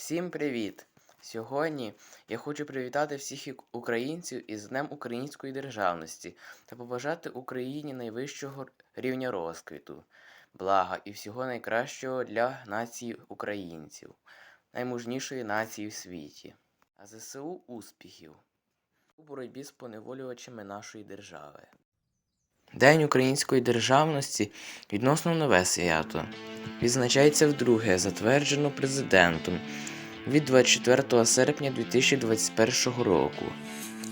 Всім привіт! Сьогодні я хочу привітати всіх українців із Днем Української державності та побажати Україні найвищого рівня розквіту, блага і всього найкращого для нації українців, наймужнішої нації в світі, а ЗСУ успіхів у боротьбі з поневолювачами нашої держави. День української державності відносно нове свято. Відзначається вдруге, затверджено президентом від 24 серпня 2021 року.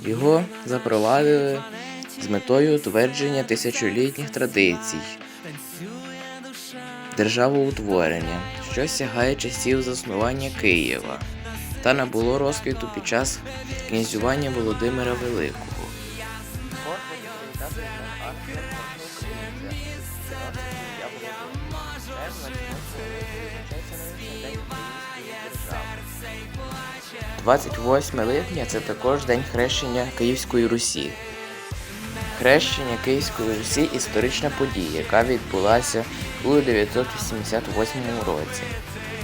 Його запровадили з метою утвердження тисячолітніх традицій державоутворення, що сягає часів заснування Києва та набуло розквіту під час князювання Володимира Великого. Двадцять 28 липня це також день хрещення Київської Русі. Хрещення Київської Русі історична подія, яка відбулася у 988 році.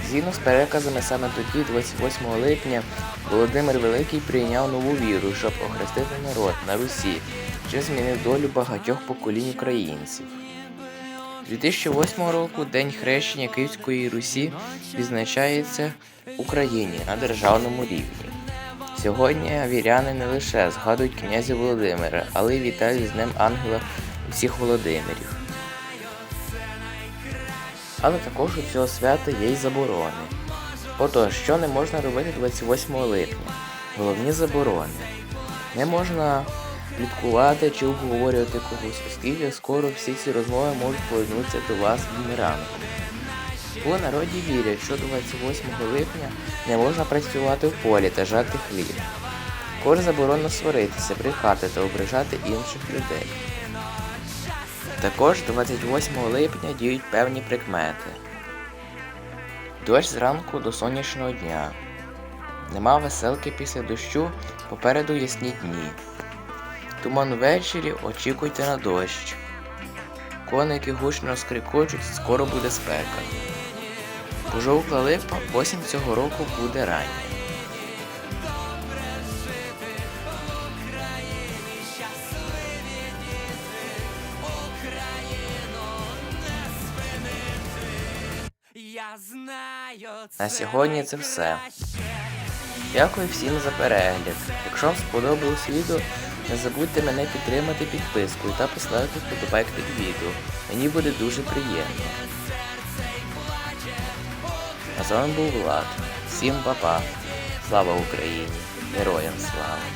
Згідно з переказами, саме тоді, 28 липня, Володимир Великий прийняв нову віру, щоб охрестити народ на Русі, що змінив долю багатьох поколінь українців. 2008 року День хрещення Київської Русі відзначається в Україні на державному рівні. Сьогодні віряни не лише згадують князя Володимира, але й вітають з Днем Ангела всіх Володимирів. Але також у цього свята є й заборони. Отож, що не можна робити 28 липня? Головні заборони. Не можна пліткувати чи обговорювати когось, оскільки скоро всі ці розмови можуть повернутися до вас бумерангом. У народі вірять, що 28 липня не можна працювати в полі та жати хліб. Також заборонено сваритися, брехати та ображати інших людей. Також 28 липня діють певні прикмети. Дощ зранку до сонячного дня. Нема веселки після дощу, попереду ясні дні. Туман ввечері очікуйте на дощ. Коники гучно скрикочуть, скоро буде спека. Пожовкла липа, осінь цього року буде рання. На сьогодні це все. Дякую всім за перегляд. Якщо вам сподобалось відео, не забудьте мене підтримати підпискою та поставити вподобайк під відео. Мені буде дуже приємно. А з вами був Влад. Всім па-па. Слава Україні! Героям слава!